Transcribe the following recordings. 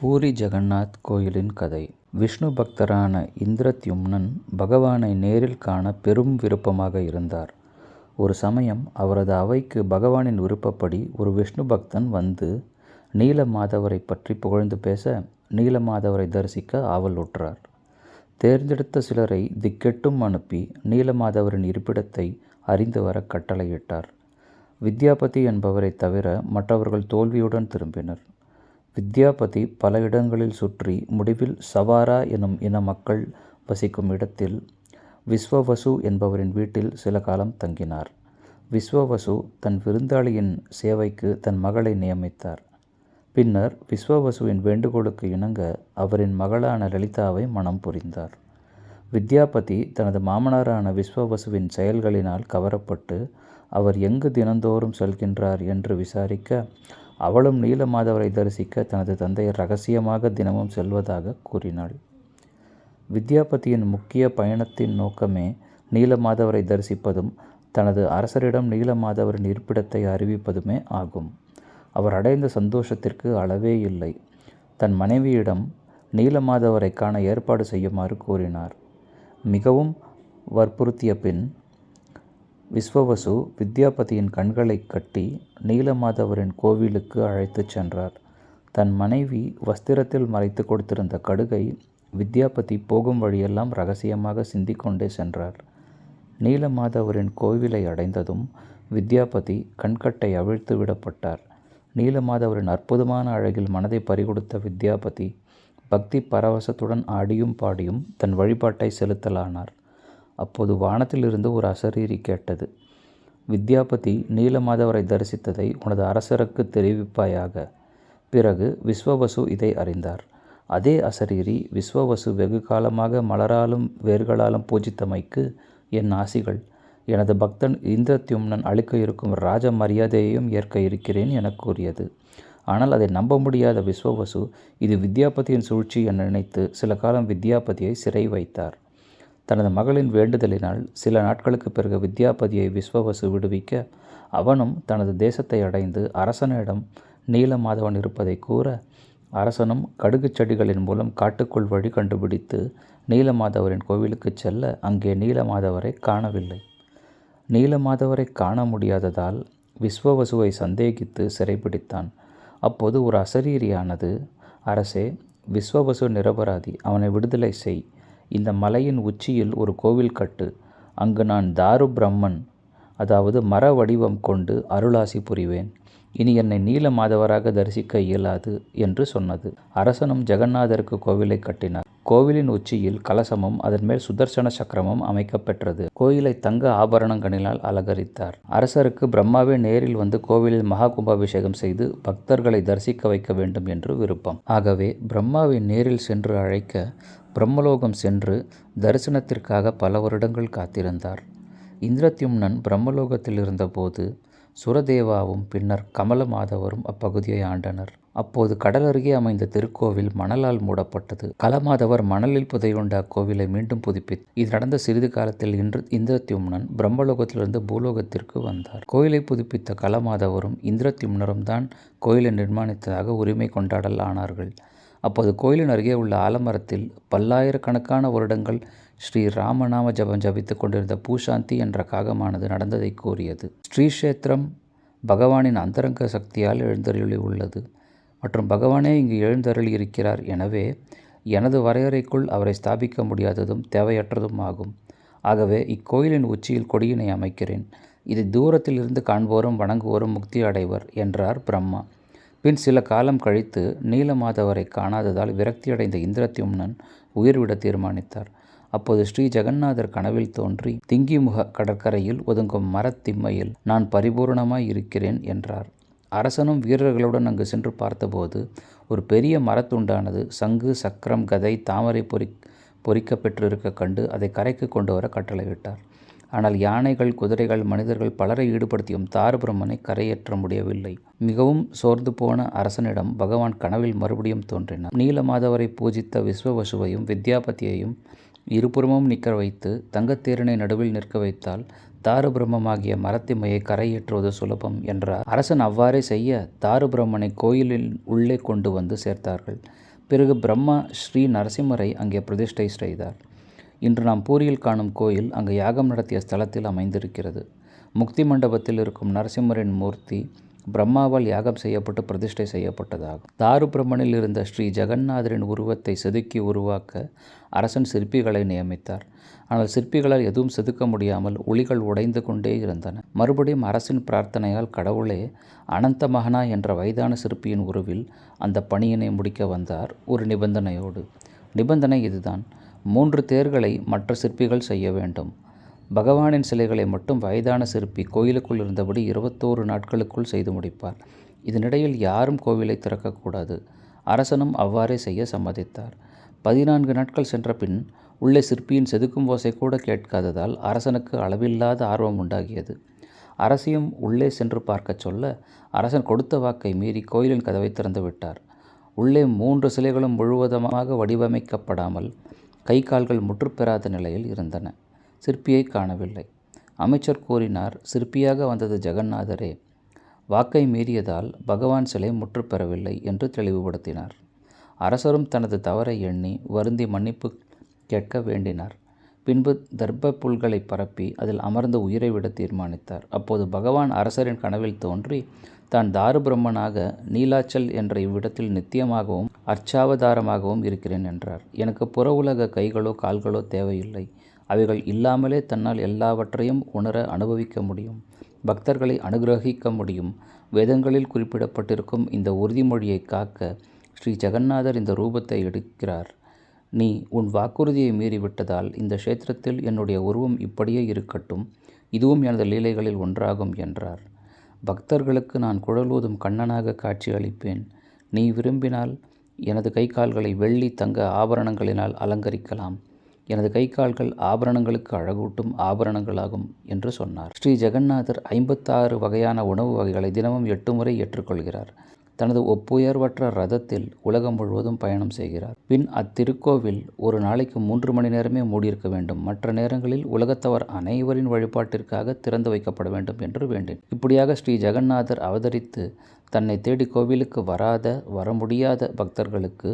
பூரி ஜெகந்நாத் கோயிலின் கதை விஷ்ணு பக்தரான இந்திரத்யும்னன் பகவானை நேரில் காண பெரும் விருப்பமாக இருந்தார். ஒரு சமயம் அவரது அவைக்கு பகவானின் விருப்பப்படி ஒரு விஷ்ணு பக்தன் வந்து நீலமாதவரைப் பற்றி புகழ்ந்து பேச நீலமாதவரை தரிசிக்க ஆவலுற்றார். தேர்ந்தெடுத்த சிலரை திக்கெட்டும் அனுப்பி நீலமாதவரின் இருப்பிடத்தை அறிந்து வர கட்டளையிட்டார். வித்யாபதி என்பவரைத் தவிர மற்றவர்கள் தோல்வியுடன் திரும்பினர். வித்யாபதி பல இடங்களில் சுற்றி முடிவில் சவாரா எனும் இன மக்கள் வசிக்கும் இடத்தில் விஸ்வவசு என்பவரின் வீட்டில் சில காலம் தங்கினார். விஸ்வவசு தன் விருந்தாளியின் சேவைக்கு தன் மகளை நியமித்தார். பின்னர் விஸ்வவசுவின் வேண்டுகோளுக்கு இணங்க அவரின் மகளான லலிதாவை மனம் புரிந்தார். வித்யாபதி தனது மாமனாரான விஸ்வவசுவின் செயல்களினால் கவரப்பட்டு அவர் எங்கு தினந்தோறும் செல்கின்றார் என்று விசாரிக்க அவளும் நீலமாதவரை தரிசிக்க தனது தந்தையை ரகசியமாக தினமும் செல்வதாக கூறினாள். வித்யாபதியின் முக்கிய பயணத்தின் நோக்கமே நீலமாதவரை தரிசிப்பதும் தனது அரசரிடம் நீலமாதவரின் இருப்பிடத்தை அறிவிப்பதுமே ஆகும். அவர் அடைந்த சந்தோஷத்திற்கு அளவே இல்லை. தன் மனைவியிடம் நீலமாதவரை காண ஏற்பாடு செய்யுமாறு கூறினார். மிகவும் வற்புறுத்திய பின் விஸ்வவசு வித்யாபதியின் கண்களைக் கட்டி நீலமாதவரின் கோவிலுக்கு அழைத்துச் சென்றார். தன் மனைவி வஸ்திரத்தில் மறைத்துக் கொடுத்திருந்த கடுகை வித்யாபதி போகும் வழியெல்லாம் ரகசியமாக சிந்திக்கொண்டே சென்றார். நீலமாதவரின் கோவிலை அடைந்ததும் வித்யாபதி கண்கட்டை அவிழ்த்து விடப்பட்டார். நீலமாதவரின் அற்புதமான அழகில் மனதை பறிகொடுத்த வித்யாபதி பக்தி பரவசத்துடன் ஆடியும் பாடியும் தன் வழிபாட்டை செலுத்தலானார். அப்போது வானத்திலிருந்து ஒரு அசரீரி கேட்டது. வித்யாபதி நீலமாதவரை தரிசித்ததை உனது அரசருக்கு தெரிவிப்பாயாக. பிறகு விஸ்வவசு இதை அறிந்தார். அதே அசரீரி விஸ்வவசு வெகு காலமாக மலராலும் வேர்களாலும் பூஜித்தமைக்கு என் ஆசிகள். எனது பக்தன் இந்திரத்யும்னன் அளிக்க இருக்கும் ராஜ மரியாதையையும் ஏற்க இருக்கிறேன் என கூறியது. ஆனால் அதை நம்ப முடியாத விஸ்வவசு இது வித்யாபதியின் சூழ்ச்சி என நினைத்து சில காலம் வித்யாபதியை சிறை வைத்தார். தனது மகளின் வேண்டுதலினால் சில நாட்களுக்குப் பிறகு வித்யாபதியை விஸ்வவசு விடுவிக்க அவனும் தனது தேசத்தை அடைந்து அரசனிடம் நீலமாதவன் இருப்பதைக் கூற அரசனும் கடுகு செடிகளின் மூலம் காட்டுக்குள் வழி கண்டுபிடித்து நீலமாதவரின் கோவிலுக்குச் செல்ல அங்கே நீலமாதவரை காணவில்லை. நீலமாதவரை காண முடியாததால் விஸ்வவசுவை சந்தேகித்து சிறைப்பிடித்தான். அப்போது ஒரு அசரீரியானது அரசே விஸ்வவசு நிரபராதி. அவனை விடுதலை செய். இந்த மலையின் உச்சியில் ஒரு கோவில் கட்டு. அங்கு நான் தாரு பிரம்மன் அதாவது மர வடிவம் கொண்டு அருளாசி புரிவேன். இனி என்னை நீல மாதவராக தரிசிக்க இயலாது என்று சொன்னது. அரசனும் ஜெகநாதருக்கு கோவிலை கட்டினார். கோவிலின் உச்சியில் கலசமும் அதன்மேல் சுதர்சன சக்கரமும் அமைக்கப்பெற்றது கோயிலை தங்க ஆபரணங்களினால் அலங்கரித்தார். அரசருக்கு பிரம்மாவே நேரில் வந்து கோவிலில் மகா கும்பாபிஷேகம் செய்து பக்தர்களை தரிசிக்க வைக்க வேண்டும் என்று விருப்பம். ஆகவே பிரம்மாவை நேரில் சென்று அழைக்க பிரம்மலோகம் சென்று தரிசனத்திற்காக பல வருடங்கள் காத்திருந்தார். இந்திரத்யும்னன் பிரம்மலோகத்தில் இருந்தபோது சுரதேவாவும் பின்னர் கமலமாதவரும் அப்பகுதியை ஆண்டனர். அப்போது கடல் அருகே அமைந்த திருக்கோவில் மணலால் மூடப்பட்டது. கலமாதவர் மணலில் புதையுண்ட அக்கோவிலை மீண்டும் புதுப்பித்து இது நடந்த சிறிது காலத்தில் இன்று இந்திரத்யும்னன் பிரம்மலோகத்திலிருந்து பூலோகத்திற்கு வந்தார். கோயிலை புதுப்பித்த கலமாதவரும் இந்திரத்யும்னரும் தான் கோயிலை நிர்மாணித்ததாக உரிமை கொண்டாடல் ஆனார்கள். அப்போது கோயிலின் அருகே உள்ள ஆலமரத்தில் பல்லாயிரக்கணக்கான வருடங்கள் ஸ்ரீ ராமநாம ஜபம் ஜபித்துக் கொண்டிருந்த பூசாந்தி என்ற காகமானது நடந்ததைக் கூறியது. ஸ்ரீஷேத்திரம் பகவானின் அந்தரங்க சக்தியால் எழுந்தருளியுள்ளது மற்றும் பகவானே இங்கு எழுந்தருளியிருக்கிறார். எனவே எனது வரையறைக்குள் அவரை ஸ்தாபிக்க முடியாததும் தேவையற்றதும் ஆகும். ஆகவே இக்கோயிலின் உச்சியில் கொடியினை அமைக்கிறேன். இதை தூரத்தில் இருந்து காண்போரும் வணங்குவோரும் முக்தி அடைவர் என்றார் பிரம்மா. பின் சில காலம் கழித்து நீலமாதவரை காணாததால் விரக்தியடைந்த இந்திரத்யும்னன் உயிர்விட தீர்மானித்தார். அப்போது ஸ்ரீ ஜெகநாதர் கனவில் தோன்றி திங்கிமுக கடற்கரையில் ஒதுங்கும் மரத்திம்மையில் நான் பரிபூரணமாய் இருக்கிறேன் என்றார். அரசனும் வீரர்களுடன் அங்கு சென்று பார்த்தபோது ஒரு பெரிய மரத்துண்டானது சங்கு சக்கரம் கதை தாமரை பொறி பெற்றிருக்கக் கண்டு அதை கரைக்கு கொண்டு வர கட்டளையிட்டார். ஆனால் யானைகள் குதிரைகள் மனிதர்கள் பலரை ஈடுபடுத்தியும் தாரபிரம்மனை கரையேற்ற முடியவில்லை. மிகவும் சோர்ந்து போன அரசனிடம் பகவான் கனவில் மறுபடியும் தோன்றினார். நீலமாதவரை பூஜித்த விஸ்வவசுவையும் வித்யாபதியையும் இருபுறமும் நிற்க வைத்து தங்கத்தேரினை நடுவில் நிற்க வைத்தால் தாருபிரம்மமாகிய மரத்திமையை கரையேற்றுவது சுலபம் என்றார் அரசன் அவ்வாறே செய்ய தாருபிரம்மனை கோயிலில் உள்ளே கொண்டு வந்து சேர்த்தார்கள் பிறகு பிரம்மா ஸ்ரீ நரசிம்மரை அங்கே பிரதிஷ்டை செய்தார் இன்று நாம் பூரியில் காணும் கோயில் அங்கு யாகம் நடத்திய ஸ்தலத்தில் அமைந்திருக்கிறது. முக்தி மண்டபத்தில் இருக்கும் நரசிம்மரின் மூர்த்தி பிரம்மாவால் யாகம் செய்யப்பட்டு பிரதிஷ்டை செய்யப்பட்டதாகும். தாரு பிரம்மனில் இருந்த ஸ்ரீ ஜெகநாதரின் உருவத்தை செதுக்கி உருவாக்க அரசன் சிற்பிகளை நியமித்தார். ஆனால் சிற்பிகளால் எதுவும் செதுக்க முடியாமல் ஒளிகள் உடைந்து கொண்டே இருந்தன. மறுபடியும் அரசின் பிரார்த்தனையால் கடவுளே அனந்த மகனா என்ற வயதான சிற்பியின் உருவில் அந்த பணியினை முடிக்க வந்தார் ஒரு நிபந்தனையோடு. நிபந்தனை இதுதான். மூன்று தேர்களை மற்ற சிற்பிகள் செய்ய வேண்டும். பகவானின் சிலைகளை மட்டும் வயதான சிற்பி கோயிலுக்குள் இருந்தபடி இருபத்தோரு நாட்களுக்குள் செய்து முடிப்பார். இதனிடையில் யாரும் கோவிலை திறக்கக்கூடாது. அரசனும் அவ்வாறே செய்ய சம்மதித்தார். பதினான்கு நாட்கள் சென்ற பின் உள்ளே சிற்பியின் செதுக்கும் ஓசை கூட கேட்காததால் அரசனுக்கு அளவில்லாத ஆர்வம் உண்டாகியது. அரசியும் உள்ளே சென்று பார்க்கச் சொல்ல அரசன் கொடுத்த வாக்கை மீறி கோயிலின் கதவை திறந்து விட்டார். உள்ளே மூன்று சிலைகளும் முழுவதுமாக வடிவமைக்கப்படாமல் கை கால்கள் முற்றுப்பெறாத நிலையில் இருந்தன. சிற்பியை காணவில்லை. அமைச்சர் கூறினார் சிற்பியாக வந்தது ஜெகநாதரே. வாக்கை மீறியதால் பகவான் சிலை முற்றுப்பெறவில்லை என்று தெளிவுபடுத்தினார். அரசரும் தனது தவறை எண்ணி வருந்தி மன்னிப்பு கேட்க வேண்டினார். பின்பு தர்ப்ப புல்களை பரப்பி அதில் அமர்ந்து உயிரை விட தீர்மானித்தார். அப்போது பகவான் அரசரின் கனவில் தோன்றி தான் தாரு பிரம்மனாக நீலாச்சல் என்ற இவ்விடத்தில் நித்தியமாகவும் அர்ச்சாவதாரமாகவும் இருக்கிறேன் என்றார். எனக்கு புற உலக கைகளோ கால்களோ தேவையில்லை. அவைகள் இல்லாமலே தன்னால் எல்லாவற்றையும் உணர அனுபவிக்க முடியும். பக்தர்களை அனுகிரகிக்க முடியும். வேதங்களில் குறிப்பிடப்பட்டிருக்கும் இந்த உறுதிமொழியை காக்க ஸ்ரீ ஜெகநாதர் இந்த ரூபத்தை எடுக்கிறார். நீ உன் வாக்குறுதியை மீறிவிட்டதால் இந்த க்ஷேத்திரத்தில் என்னுடைய உருவம் இப்படியே இருக்கட்டும் இதுவும் எனது லீலைகளில் ஒன்றாகும் என்றார். பக்தர்களுக்கு நான் குழலூதும் கண்ணனாக காட்சி அளிப்பேன். நீ விரும்பினால் எனது கை கால்களை வெள்ளி தங்க ஆபரணங்களினால் அலங்கரிக்கலாம். எனது கை கால்கள் ஆபரணங்களுக்கு அழகூட்டும் ஆபரணங்களாகும் என்று சொன்னார். ஸ்ரீ ஜெகநாதர் ஐம்பத்தாறு வகையான உணவு வகைகளை தினமும் எட்டு முறை ஏற்றுக்கொள்கிறார். தனது ஒப்புயர்வற்ற ரதத்தில் உலகம் முழுவதும் பயணம் செய்கிறார். பின் அத்திருக்கோவில் ஒரு நாளைக்கு மூன்று மணி நேரமே மூடியிருக்க வேண்டும். மற்ற நேரங்களில் உலகத்தவர் அனைவரின் வழிபாட்டிற்காக திறந்து வைக்கப்பட வேண்டும் என்று வேண்டேன். இப்படியாக ஸ்ரீ ஜெகநாதர் அவதரித்து தன்னை தேடி கோவிலுக்கு வராத வர முடியாத பக்தர்களுக்கு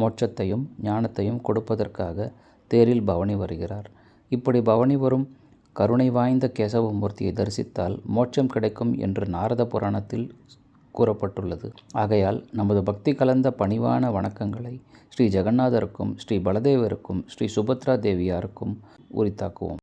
மோட்சத்தையும் ஞானத்தையும் கொடுப்பதற்காக தேரில் பவனி வருகிறார். இப்படி பவனி வரும் கருணை வாய்ந்த கேசவமூர்த்தியை தரிசித்தால் மோட்சம் கிடைக்கும் என்று நாரத புராணத்தில் கூறப்பட்டுள்ளது. ஆகையால் நமது பக்தி கலந்த பணிவான வணக்கங்களை ஸ்ரீ ஜெகநாதருக்கும் ஸ்ரீ பலதேவருக்கும் ஸ்ரீ சுபத்ரா தேவியாருக்கும் உரித்தாக்குவோம்.